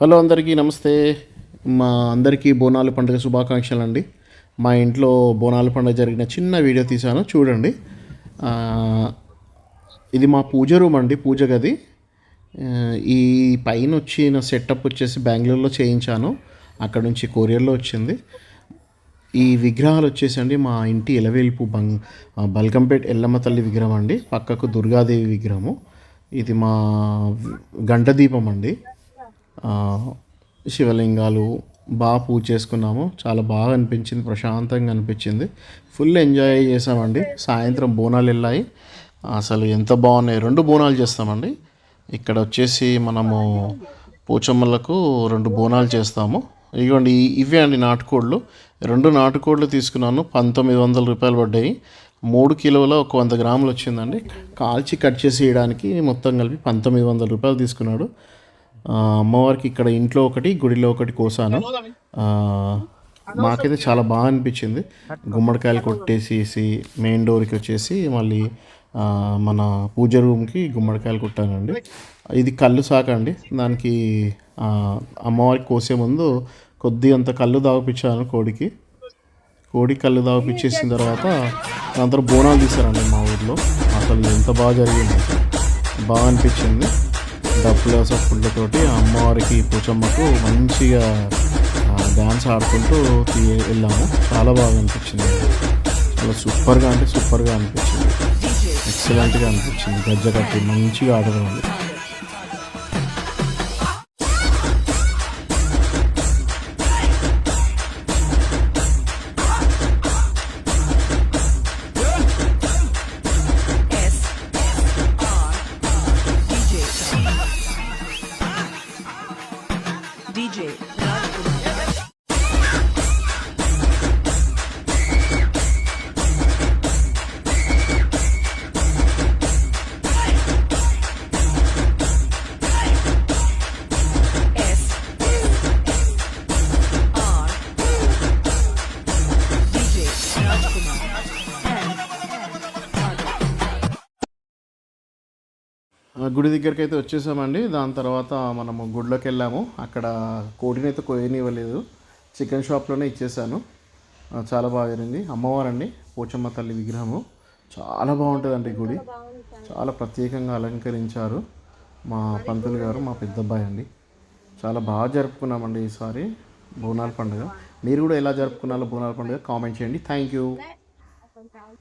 Hello అందరికీ నమస్తే. మా అందరికీ బోనాల పండుగ శుభాకాంక్షలు అండి మా ఇంట్లో బోనాల పండుగ జరిగిన చిన్న వీడియో తీశాను చూడండి. ఇది మా పూజ రూమ్ అండి పూజ గది. ఈ పైన వచ్చిన సెటప్ వచ్చేసి బెంగళూరులో చేయించాను అక్కడ నుంచి కొరియర్లో వచ్చింది. ఈ విగ్రహాలు వచ్చేసండి మా ఇంటి ఎలవేల్పు బంగ్ ఆ, బల్కంపేట్ ఎల్లమ్మ తల్లి విగ్రహం అండి పక్కకు దుర్గాదేవి విగ్రహము. ఇది మా గంట దీపం అండి. శివలింగాలు బాగా పూజ చేసుకున్నాము. చాలా బాగా అనిపించింది ప్రశాంతంగా అనిపించింది. ఫుల్ ఎంజాయ్ చేసామండి. సాయంత్రం బోనాలు వెళ్ళాయి. అసలు ఎంత బాగున్నాయి. రెండు బోనాలు చేస్తామండి. ఇక్కడ వచ్చేసి మనము పోచమ్మలకు రెండు బోనాలు చేస్తాము. ఇదిగోండి ఇవే అండి నాటుకోళ్ళు. రెండు నాటుకోళ్ళు తీసుకున్నాను. పంతొమ్మిది వందల రూపాయలు పడ్డాయి. మూడు కిలోల ఒక వంద గ్రాములు వచ్చిందండి. కాల్చి కట్ చేసి వేయడానికి మొత్తం కలిపి పంతొమ్మిది వందల రూపాయలు తీసుకున్నాడు. అమ్మవారికి ఇక్కడ ఇంట్లో ఒకటి గుడిలో ఒకటి కోసాను. మాకైతే చాలా బాగా అనిపించింది. గుమ్మడికాయలు కొట్టేసేసి మెయిన్ డోర్కి వచ్చేసి మళ్ళీ మన పూజ రూమ్కి గుమ్మడికాయలు కొట్టానండి. ఇది కళ్ళు సాక అండి. దానికి అమ్మవారికి కోసే ముందు కొద్ది అంత కళ్ళు దాగిపించాను కోడికి. కోడి కళ్ళు దాగిపించేసిన తర్వాత దాని తర్వాత బోనాలు తీశారండి మా ఊర్లో. అసలు ఎంత బాగా జరిగింది. బాగా అనిపించింది. డప్పుల సప్పుళ్ళతోటి ఆ అమ్మవారికి పూచమ్మకు మంచిగా డ్యాన్స్ ఆడుకుంటూ తీ వెళ్ళాము. చాలా బాగా అనిపించింది. చాలా సూపర్గా అంటే సూపర్గా అనిపించింది. ఎక్సలెంట్గా అనిపించింది. గజ్జ కట్టి మంచిగా ఆడడం DJ గుడి దగ్గరికి అయితే వచ్చేసామండి. దాని తర్వాత మనము గుడిలోకి వెళ్ళాము అక్కడ కోడిని అయితే కోయనివ్వలేదు చికెన్ షాప్లోనే ఇచ్చేసాను. చాలా బాగా జరిగింది. అమ్మవారండి పోచమ్మ తల్లి విగ్రహము. చాలా బాగుంటుందండి గుడి. చాలా ప్రత్యేకంగా అలంకరించారు మా పంతులు గారు మా పెద్దబ్బాయి అండి. చాలా బాగా జరుపుకున్నామండి ఈసారి బోనాల పండుగ. మీరు కూడా ఎలా జరుపుకున్నారో బోనాల పండుగ కామెంట్ చేయండి. Thank you.